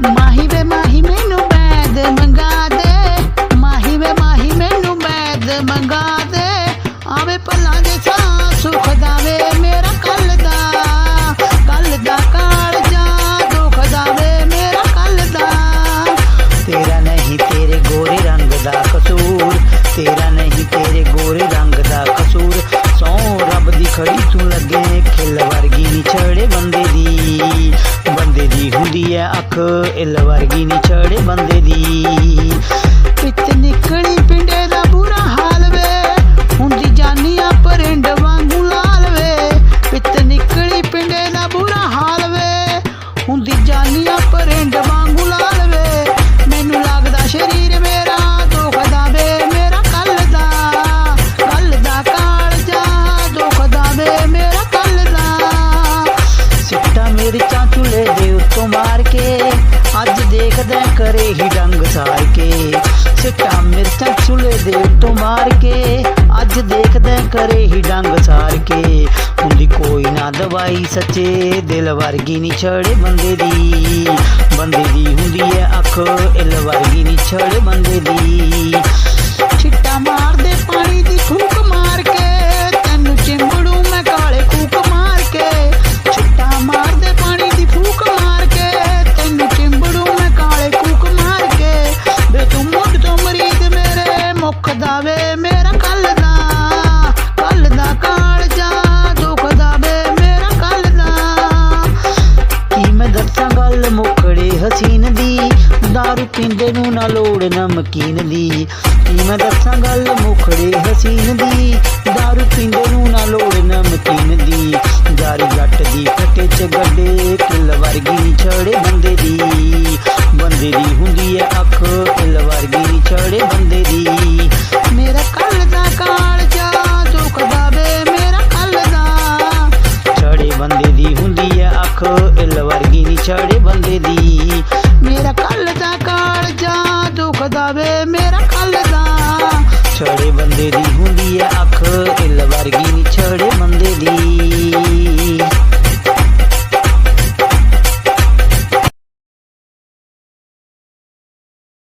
ਮਾਹੀ ਵੇ ਮਾਹੀ ਮੈਨੂੰ ਬੈਦ ਮੰਗਾ ਦੇ। ਮਾਹੀ ਵੇ ਮਾਹੀ ਮੈਨੂੰ ਬੈਦ ਮੰਗਾ ਦੇ। ਆਵੇ ਭਲਾ ਦੇ ਸਾਂ ਸੁਖ ਦਾਵੇ ਮੇਰਾ ਕੱਲ ਦਾ। ਕੱਲ ਦਾ ਕਾਲਜਾ ਦੁਖ ਦਾਵੇ ਮੇਰਾ ਕੱਲ ਦਾ। ਤੇਰਾ ਨਹੀਂ ਤੇਰੇ ਗੋਰੇ ਰੰਗ ਦਾ ਕਸੂਰ। ਤੇਰਾ ਨਹੀਂ ਤੇਰੇ ਗੋਰੇ ਰੰਗ ਦਾ ਕਸੂਰ। ਸੌ ਰੱਬ ਦੀ ਖੜੀ ਤੂੰ ਹੁੰਦੀ ਐ ਅੱਖ ਇਲ ਵਰਗੀ ਨਹੀਂ ਨਿਛੜੇ ਬੰਦੇ ਦੀ। ਤੋਂ ਮਾਰ ਕੇ ਅੱਜ ਦੇਖਦਾ ਕਰੇ ਹੀ ਡੰਗ ਸਾਰ ਕੇ। ਸਿੱਟਾ ਮਿਰਚਾਂ ਚੁੱਲੇ ਦੇ ਤੋਂ ਮਾਰ ਕੇ, ਅੱਜ ਦੇਖਦਾ ਕਰੇ ਹੀ ਡੰਗ ਸਾਰ ਕੇ। ਹੁੰਦੀ ਕੋਈ ਨਾ ਦਵਾਈ ਸੱਚੇ, ਦਿਲ ਵਰਗੀ ਨਹੀਂ ਛੜੇ ਬੰਦੇ ਦੀ। ਬੰਦੇ ਦੀ ਹੁੰਦੀ ਹੈ ਅੱਖ, ਇਲ ਵਰਗੀ ਨਹੀਂ ਛੜੇ ਬੰਦੇ ਦੀ। ਗੱਲ ਹਸੀਨ ਦੀ, ਦਾਰੂ ਪੀਂਦੇ ਨੂੰ ਨਾ ਲੋੜ ਨਮਕੀਨ ਦੀ। ਕੀ ਮੈਂ ਦੱਸਾਂ ਗੱਲ ਮੁਖੜੇ ਹਸੀਨ ਦੀ, ਦਾਰੂ ਪੀਂਦੇ ਨੂੰ ਨਾ ਲੋੜ ਨਮਕੀਨ ਦੀ। ਜਾਰੀ ਜੱਟ ਦੀ ਫੱਟੇ ਚ ਗੱਡੇ, ਕਿਲ ਵਰਗੀ ਛੜੇ ਬੰਦੇ ਦੀ। ਬੰਦੇ ਦੀ ਇਲ ਵਰਗੀ ਨੀ ਛੜੇ ਬੰਦੇ ਦੀ। ਮੇਰਾ ਕੱਲ ਦਾ ਕਾਲਜਾ ਦੁਖਦਾ ਵੇ ਮੇਰਾ ਕੱਲ ਦਾ। ਛੜੇ ਬੰਦੇ ਦੀ ਹੁੰਦੀ ਐ ਅੱਖ